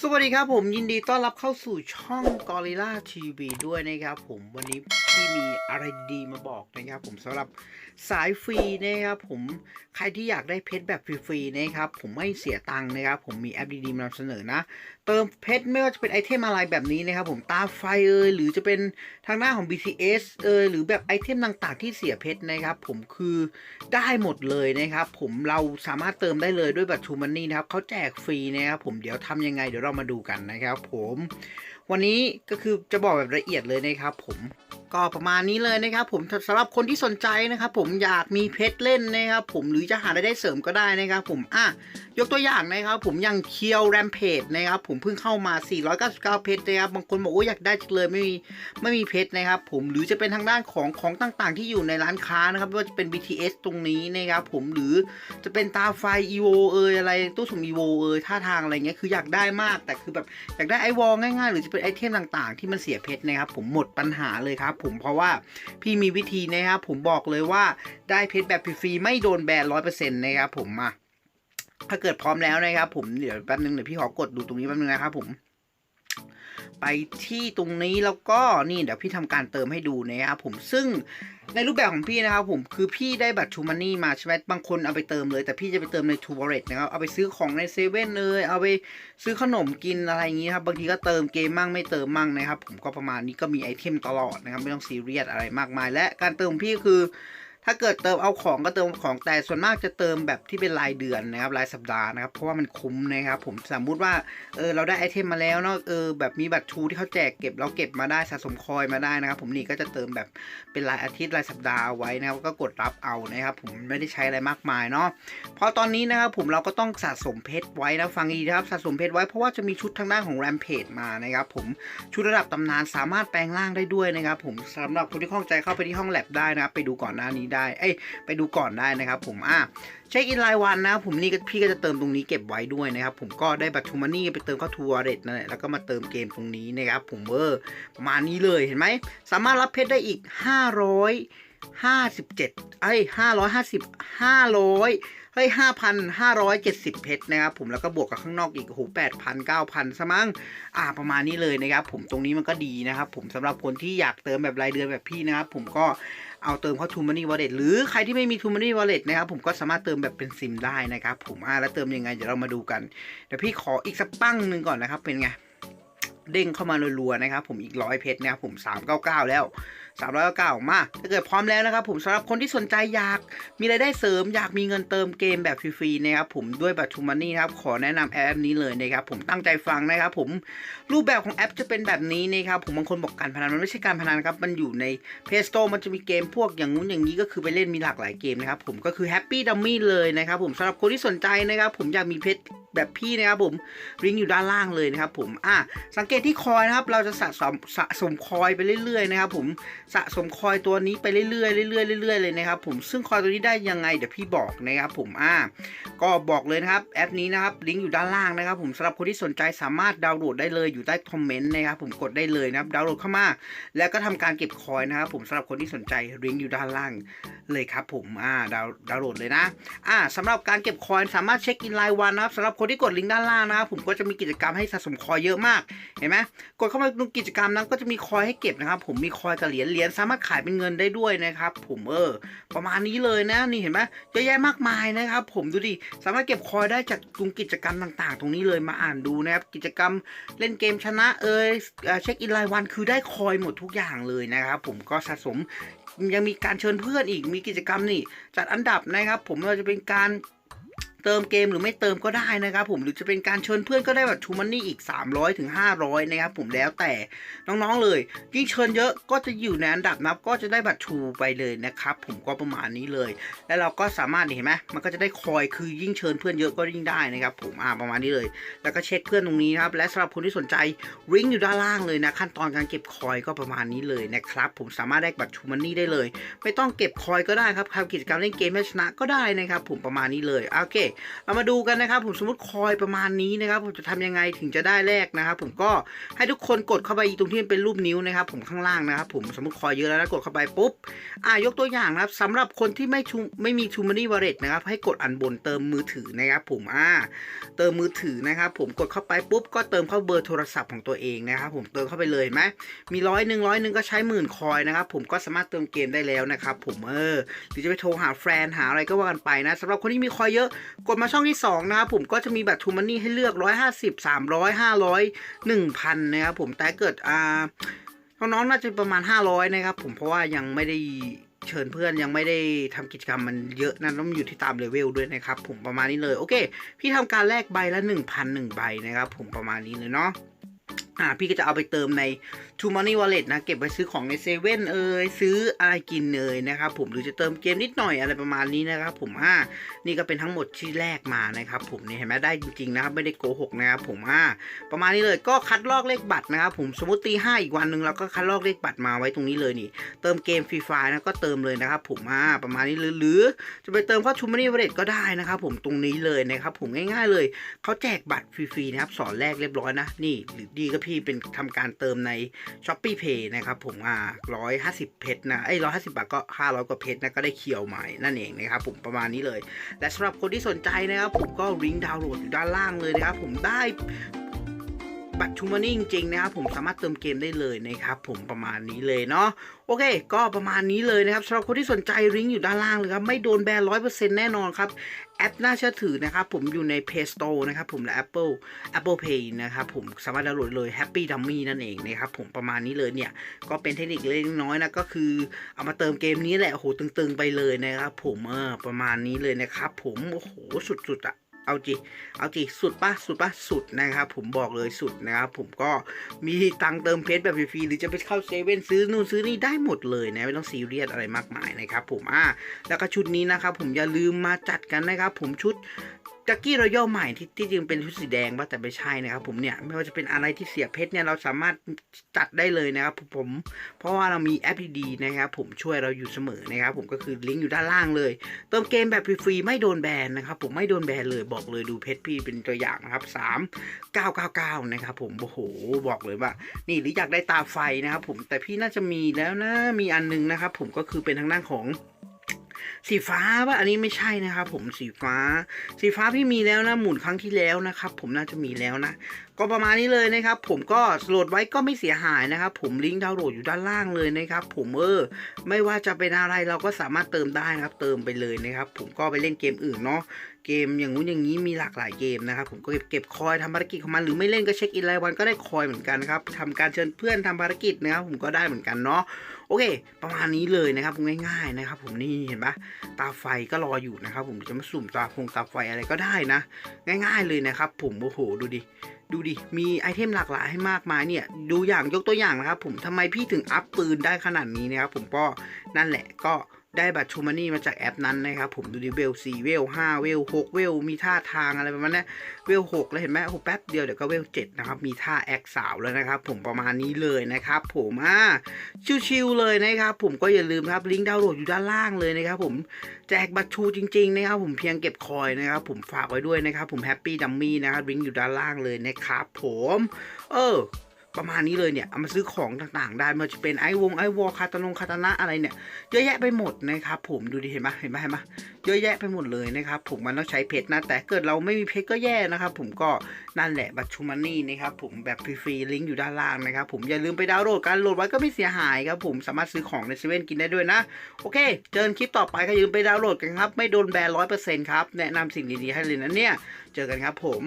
สวัสดีครับผมยินดีต้อนรับเข้าสู่ช่อง Gorilla TV ด้วยนะครับผมวันนี้ที่มีอะไรดีมาบอกนะครับผมสำหรับสายฟรีนะครับผมใครที่อยากได้เพชรแบบฟรีๆนะครับผมไม่เสียตังค์นะครับผมมีแอปดีๆมานำเสนอนะ เติมเพชรไม่ว่าจะเป็นไอเทมอะไรแบบนี้นะครับผมตาไฟเอยหรือจะเป็นทางหน้าของ BTS เอยหรือแบบไอเทมต่างๆ ที่เสียเพชรนะครับผมคือได้หมดเลยนะครับผมเราสามารถเติมได้เลยด้วยบัตรทูมันนี่นะครับเขาแจกฟรีนะครับผมเดี๋ยวทำยังไงเดี๋ยวเรามาดูกันนะครับผมวันนี้ก็คือจะบอกแบบละเอียดเลยนะครับผม ก็ประมาณนี้เลยนะครับ ผมสำหรับคนที่สนใจนะครับ ผมอยากมีเพชรเล่นนะครับผมหรือจะหารายได้เสริมก็ได้นะครับ ผมอะยกตัวอย่างนะครับ ผมอย่างเคียวแรมเพจนะครับ ผมเพิ่งเข้ามา 499 เพชรนะครับบางคนบอกว่าอยากได้จังเลยไม่มีไม่มีเพชรนะครับ ผมหรือจะเป็นทางด้านของของต่างๆ ที่อยู่ในร้านค้านะครับไม่ว่าจะเป็น BTS ตรงนี้นะครับผมหรือจะเป็นตาไฟ EVO เอยอะไรตู้สุ่ม EVO เอยท่าทางอะไรเงี้ยคืออยากได้มากแต่คือแบบอยากได้ไอวอลง่ายๆ หรือจะเป็นไอเทมต่างๆ ที่มันเสียเพชรนะครับ ผมหมดปัญหาเลยครับผมเพราะว่าพี่มีวิธีนะครับผมบอกเลยว่าได้เพชรแบบฟรีไม่โดนแบนร้อยเปอร์เซ็นต์นะครับผมมาถ้าเกิดพร้อมแล้วนะครับผมเดี๋ยวแป๊บนึงเดี๋ยวพี่ขอกดดูตรงนี้แป๊บนึงนะครับผม ไปที่ตรงนี้แล้วก็นี่เดี๋ยวพี่ทำการเติมให้ดูนะครับผมซึ่งในรูปแบบของพี่นะครับผมคือพี่ได้บัตรทูมันนี่มาใช่ไหมบางคนเอาไปเติมเลย แต่พี่จะไปเติมในทูบอร์เรตนะครับเอาไปซื้อของในเซเว่นเลยเอาไปซื้อขนมกินอะไรอย่างนี้ครับบางทีก็เติมเกมมั่งไม่เติมมั่งนะครับผมก็ประมาณนี้ก็มีไอเทมตลอดนะครับไม่ต้องซีเรียสอะไรมากมาย และการเติมพี่คือ ถ้าเกิดเติมเอาของก็เติมของแต่ส่วนมากจะเติมแบบที่เป็นรายเดือนนะครับรายสัปดาห์นะครับเพราะว่ามันคุ้มนะครับผมสมมุติว่าเออเราได้ไอเทมมาแล้วเนาะเออแบบมีบัตรชูที่เขาแจกเก็บเราเก็บมาได้สะสมคอยมาได้นะครับ ผมนี่ก็จะเติมแบบเป็นรายอาทิตย์รายสัปดาห์ไว้นะครับก็กดรับเอานะครับ ผมไม่ได้ใช้อะไรมากมายเนาะเพราะตอนนี้นะครับผมเราก็ต้องสะสมเพชรไว้นะฟังดีนะครับสะสมเพชรไว้เพราะว่าจะมีชุดทางด้านของแรมเพจมานะครับผมชุดระดับตำนานสามารถแปลงร่างได้ด้วยนะครับผมสำหรับคนที่ข้องใจเข้าไปที่ห้องแลบได้นะครับไปดูก่อนหน้านี้ได้เอ้ยไปดูก่อนได้นะครับผมอะเช็คอินรายวันนะผมนี่ก็พี่ก็จะเติมตรงนี้เก็บไว้ด้วยนะครับผมก็ได้บัตรทูมานี่ไปเติมเข้าทัวร์เรทนั่นแหละแล้วก็มาเติมเกมตรงนี้นะครับผมเวอร์ประมาณนี้เลยเห็นไหมสามารถรับเพชรได้อีก 557ไอ้550 500เฮ้ย5,570เพชรนะครับผมแล้วก็บวกกับข้างนอกอีกโอ้โห8,000 9,000ซะมั้งอ่าประมาณนี้เลยนะครับผมตรงนี้มันก็ดีนะครับผมสำหรับคนที่อยากเติมแบบรายเดือนแบบพี่นะครับผมก็เอาเติมเข้า t ูมันนี่วอลเล็ตหรือใครที่ไม่มี t ูมันนี่วอลเล็ตนะครับผมก็สามารถเติมแบบเป็นซิมได้นะครับผมอ่าแล้วเติมยังไงเดี๋ยวเรามาดูกันเดี๋ยวพี่ขออีกสักปั้งหนึ่งก่อนนะครับเป็นไงเด้งเข้ามารัวๆนะครับผมอีกร้อยเพชรนะครับผม 399 แล้ว399มาถ้าเกิดพร้อมแล้วนะครับผมสำหรับคนที่สนใจอยากมีรายได้เสริมอยากมีเงินเติมเกมแบบฟรีๆนะครับผมด้วยบัตรทูมันนี่ครับขอแนะนำแอปนี้เลยนะครับผมตั้งใจฟังนะครับผมรูปแบบของแอปจะเป็นแบบนี้นะครับผมบางคนบอกการพนันมันไม่ใช่การพนันครับมันอยู่ใน Play Store มันจะมีเกมพวกอย่างงู้นอย่างนี้ก็คือไปเล่นมีหลากหลายเกมนะครับผมก็คือ Happy Dummy เลยนะครับผมสำหรับคนที่สนใจนะครับผมอยากมีเพชรแบบพี่นะครับผมลิงก์อยู่ด้านล่างเลยนะครับผมอะสังเกตที่คอยนะครับเราจะสะสมสะสมคอยไปเรื่อยๆนะครับผมสะสมคอยตัวนี้ไปเรื่อยๆเรื่อยๆเรื่อยๆเลยนะครับผมซึ่งคอยตัวนี้ได้ยังไงเดี๋ยวพี่บอกนะครับผมอ่าก็บอกเลยนะครับแอปนี้นะครับลิงก์อยู่ด้านล่างนะครับ ผมสำหรับคนที่สนใจสามารถดาวน์โหลดได้เลยอยู่ใต้คอมเมนต์นะครับผมกดได้เลยนะครับดาวน์โหลดเข้ามา แล้วก็ทำการเก็บคอยนะครับผมสำหรับคนที่สนใจลิงก์อยู่ด้านล่างเลยครับผมอ่าดาวน์ดาวโหลดเลยนะอ่าสำหรับการเก็บคอยสามารถเช็คอินรายวันนะครับสำหรับคนที่กดลิงก์ด้านล่างนะครับผมก็จะมีกิจกรรมให้สะสมคอยเยอะมากเห็นไหมกดเข้ามาดูกิจกรรมนั้นก็จะมีคอยให้เก็บนะครับผมมีคอยกับเหรียญเหรียญสามารถขายเป็นเงินได้ด้วยนะครับผมเออประมาณนี้เลยนะนี่เห็นไหมเยอะแยะมากมายนะครับผมดูดิสามารถเก็บคอยได้จากตรงกิจกรรมต่าง ๆ ตรงนี้เลยมาอ่านดูนะครับกิจกรรมเล่นเกมชนะเอยเอ่อเช็คอินรายวันคือได้คอยหมดทุกอย่างเลยนะครับผมก็สะสม ยังมีการเชิญเพื่อนอีกมีกิจกรรมนี่จัดอันดับนะครับ ผมเราจะเป็นการ เติมเกมหรือไม่เติมก็ได้นะครับผมหรือจะเป็นการเชิญเพื่อนก็ได้แบบทูมันนี่อีก 300ถึง500 นะครับผมแล้วแต่น้องๆเลยยิ่งเชิญเยอะก็จะอยู่ในอันดับนับก็จะได้บัตรทูไปเลยนะครับผมก็ประมาณนี้เลย แล้วเราก็สามารถเห็นไหมมันก็จะได้คอยคือยิ่งเชิญเพื่อนเยอะก็ยิ่งได้นะครับผมอ่าประมาณนี้เลย แล้วก็เช็คเพื่อนตรงนี้นะครับและสำหรับคนที่สนใจริงอยู่ด้านล่างเลยนะขั้นตอนการเก็บคอยก็ประมาณนี้เลยนะครับผมสามารถได้บัตรทูมันนี่ได้เลย ไม่ต้องเก็บคอยก็ได้ครับทำกิจกรรมเล่นเกมให้ชนะก็ได้นะครับผมประมาณนี้เลยโอเคเรามาดูกันนะครับ ผมสมมติคอยประมาณนี้นะครับ ผมจะทำยังไงถึงจะได้แรกนะครับ ผมก็ให้ทุกคนกดเข้าไปตรงที่มันเป็นรูปนิ้วนะครับ ผมข้างล่างนะครับ ผมสมมติคอยเยอะแล้วกดเข้าไปปุ๊บอ่ายกตัวอย่างนะครับสำหรับคนที่ไม่ชูไม่มีทูมานี่วอลเล็ตนะครับให้กดอันบนเติมมือถือนะครับผมอ่าเติมมือถือนะครับ ผมกดเข้าไปปุ๊บก็เติมเข้าเบอร์โทรศัพท์ของตัวเองนะครับ ผมเติมเข้าไปเลยเห็นไหมมีร้อยหนึ่งร้อยหนึ่งก็ใช้หมื่นคอยนะครับ ผมก็สามารถเติมเกมได้แล้วนะครับ ผมเออหรือจะไปโทรหาแฟนหาอะไรก็ว่ากันไปนะสำหรับคนที่มีคอยเยอะกดมาช่องที่ 2 นะครับผมก็จะมีแบบทูมันนี่ให้เลือก 150 300 500 1,000 นะครับผมแต่เกิดอ่าน้องๆน่าจะประมาณ 500 นะครับผมเพราะว่ายังไม่ได้เชิญเพื่อนยังไม่ได้ทำกิจกรรมมันเยอะนะต้องอยู่ที่ตามเลเวลด้วยนะครับผมประมาณนี้เลย โอเค พี่ทำการแลกใบละ 1,000 1ใบนะครับผมประมาณนี้เลยเนาะ อ่าพี่ก็จะเอาไปเติมใน t o Money Wallet นะ เก็บไว้ซื้อของในเซเว่นเอ่ยซื้ออะไรกินเอ่ยนะครับผมหรือจะเติมเกมนิดหน่อยอะไรประมาณนี้นะครับผมอ่านี่ก็เป็นทั้งหมดที่แลกมานะครับผมนี่เห็นไหมได้จริงๆนะครับไม่ได้โกหกนะครับผมอ่าประมาณนี้เลยก็คัดลอกเลขบัตรนะครับผมสมมติตีห้าอีกวันหนึ่งเราก็คัดลอกเลขบัตรมาไว้ตรงนี้เลยนี่ เติมเกมฟรีไฟนะก็เติมเลยนะครับผมอ่าประมาณนี้หรือหรือจะไปเติมเข้า t o Money Wallet ก็ได้นะครับผมตรงนี้เลยนะครับผมง่าย ๆเลยเขาแจกบัตรฟรีๆนะครับสอนแรกเรียบร้อยนะนี่หรือดีก็พี่ที่เป็นทำการเติมใน s h o p e e Pay นะครับผมอ่าร้อยห้าสิบเพชรนะไอ้ร้อยห้าสิบาทก็ห้าร้อยกว่าเพชรนะก็ได้เคียวใหม่นั่นเองนะครับผมประมาณนี้เลย และสำหรับคนที่สนใจนะครับผมก็ลิงก์ดาวน์โหลดอยู่ด้านล่างเลยนะครับผมได้ บัตรชูมานี่จริงๆนะครับ ผมสามารถเติมเกมได้เลยนะครับ ผมประมาณนี้เลยเนาะโอเค ก็ประมาณนี้เลยนะครับสำหรับคนที่สนใจลิงก์อยู่ด้านล่างเลยครับ ไม่โดนแบนร้อยเปอร์เซ็นต์แน่นอนครับ แอปน่าเชื่อถือนะครับ ผมอยู่ใน Play Store นะครับ ผมและ Apple Apple Pay นะครับ ผมสามารถดาวน์โหลดเลย Happy Dummy นั่นเองนะครับ ผมประมาณนี้เลยเนี่ย ก็เป็นเทคนิคเล็กน้อยนะ ก็คือเอามาเติมเกมนี้แหละโอ้โหตึงๆไปเลยนะครับ ผมเออประมาณนี้เลยนะครับ ผมโอ้โหสุดๆอะ เอาจิเอาจิสุดปะสุดปะสุดนะครับ ผมบอกเลยสุดนะครับ ผมก็มีตังเติมเพชรแบบฟรีๆหรือจะไปเข้าเซเว่นซื้อนู่นซื้อนี่ได้หมดเลยนะไม่ต้องซีเรียสอะไรมากมายนะครับ ผมอ่าแล้วก็ชุดนี้นะครับ ผมอย่าลืมมาจัดกันนะครับ ผมชุด จักกี้รอยัลใหม่ที่ที่จริงเป็นชุดสีแดงป่ะแต่ไม่ใช่นะครับผมเนี่ยไม่ว่าจะเป็นอะไรที่เสียเพชรเนี่ยเราสามารถจัดได้เลยนะครับผม เพราะว่าเรามีแอปดีๆนะครับผมช่วยเราอยู่เสมอนะครับผมก็คือลิงก์อยู่ด้านล่างเลย เติมเกมแบบฟรีๆไม่โดนแบนนะครับผมไม่โดนแบนเลยบอกเลยดูเพชรพี่เป็นตัวอย่างนะครับ3 999นะครับผมโอ้โหบอกเลยว่า นี่หรืออยากได้ตาไฟนะครับผมแต่พี่น่าจะมีแล้วนะมีอันนึงนะครับผมก็คือเป็นทางด้านของ สีฟ้าป่ะอันนี้ไม่ใช่นะครับ ผมสีฟ้า สีฟ้าพี่มีแล้วนะหมุนครั้งที่แล้วนะครับ ผมน่าจะมีแล้วนะก็ประมาณนี้เลยนะครับ ผมก็โหลดไว้ก็ไม่เสียหายนะครับ ผมลิงก์ดาวน์โหลดอยู่ด้านล่างเลยนะครับ ผมเออไม่ว่าจะเป็นอะไรเราก็สามารถเติมได้นะครับ เติมไปเลยนะครับ ผมก็ไปเล่นเกมอื่นเนาะ เกมอย่างงู้นอย่างนี้มีหลากหลายเกมนะครับผมก็เก็บเก็บคอยทำภารกิจของมันหรือไม่เล่นก็เช็คอินรายวันก็ได้คอยเหมือนกันครับทำการเชิญเพื่อนทำภารกิจนะครับผมก็ได้เหมือนกันเนาะโอเค ประมาณนี้เลยนะครับง่ายๆนะครับ ผมนี่เห็นปะตาไฟก็รออยู่นะครับผมจะมาสุ่มตาพงตาไฟอะไรก็ได้นะ ง่าย ๆเลยนะครับ ผมโอ้โหดูดิดูดิ มีไอเทมหลากหลายให้มากมายเนี่ย ดูอย่างยกตัวอย่างนะครับผม ทำไมพี่ถึงอัพปืนได้ขนาดนี้นะครับผมก็นั่นแหละก็ ได้บัตรชูมานี่มาจากแอปนั้นนะครับ ผมดูดิเวล4เวล5เวล6เวลมีท่าทางอะไรประมาณนี้เวล6แล้วเห็นไหมโอ้แป๊บเดียวเดี๋ยวก็เวล7นะครับ มีท่าแอคสาวแล้วนะครับ ผมประมาณนี้เลยนะครับ ผมอ่าชิวๆเลยนะครับผมก็อย่าลืมครับลิงก์ดาวน์โหลดอยู่ด้านล่างเลยนะครับ ผมแจกบัตรชูจริงๆนะครับ ผมเพียงเก็บคอยนะครับ ผมฝากไว้ด้วยนะครับ ผมแฮปปี้ดัมมี่นะครับลิงก์อยู่ด้านล่างเลยนะครับ ผม เออ ประมาณนี้เลยเนี่ยเอามาซื้อของต่างๆ ได้มันจะเป็นไอวงไอวอลคาตานงคาตานะอะไรเนี่ยเยอะแยะไปหมดนะครับผมดูดิเห็นไหมเห็นไหมเห็นไหมเยอะแยะไปหมดเลยนะครับผมมันต้องใช้เพชรนะ แต่เกิดเราไม่มีเพชรก็แย่นะครับผมก็นั่นแหละบัตรชูมันนี่นะครับผมแบบฟรีๆลิงก์อยู่ด้านล่างนะครับผมอย่าลืมไปดาวน์โหลดการโหลดไว้ก็ไม่เสียหายครับผมสามารถซื้อของในเซเว่นกินได้ด้วยนะ โอเค เจอกันคลิปต่อไปก็ยืมไปดาวน์โหลดกันครับ ไม่โดนแบนร้อยเปอร์เซ็นต์ครับ แนะนำสิ่งดีๆให้เลยนะเนี่ย เจอกันครับผม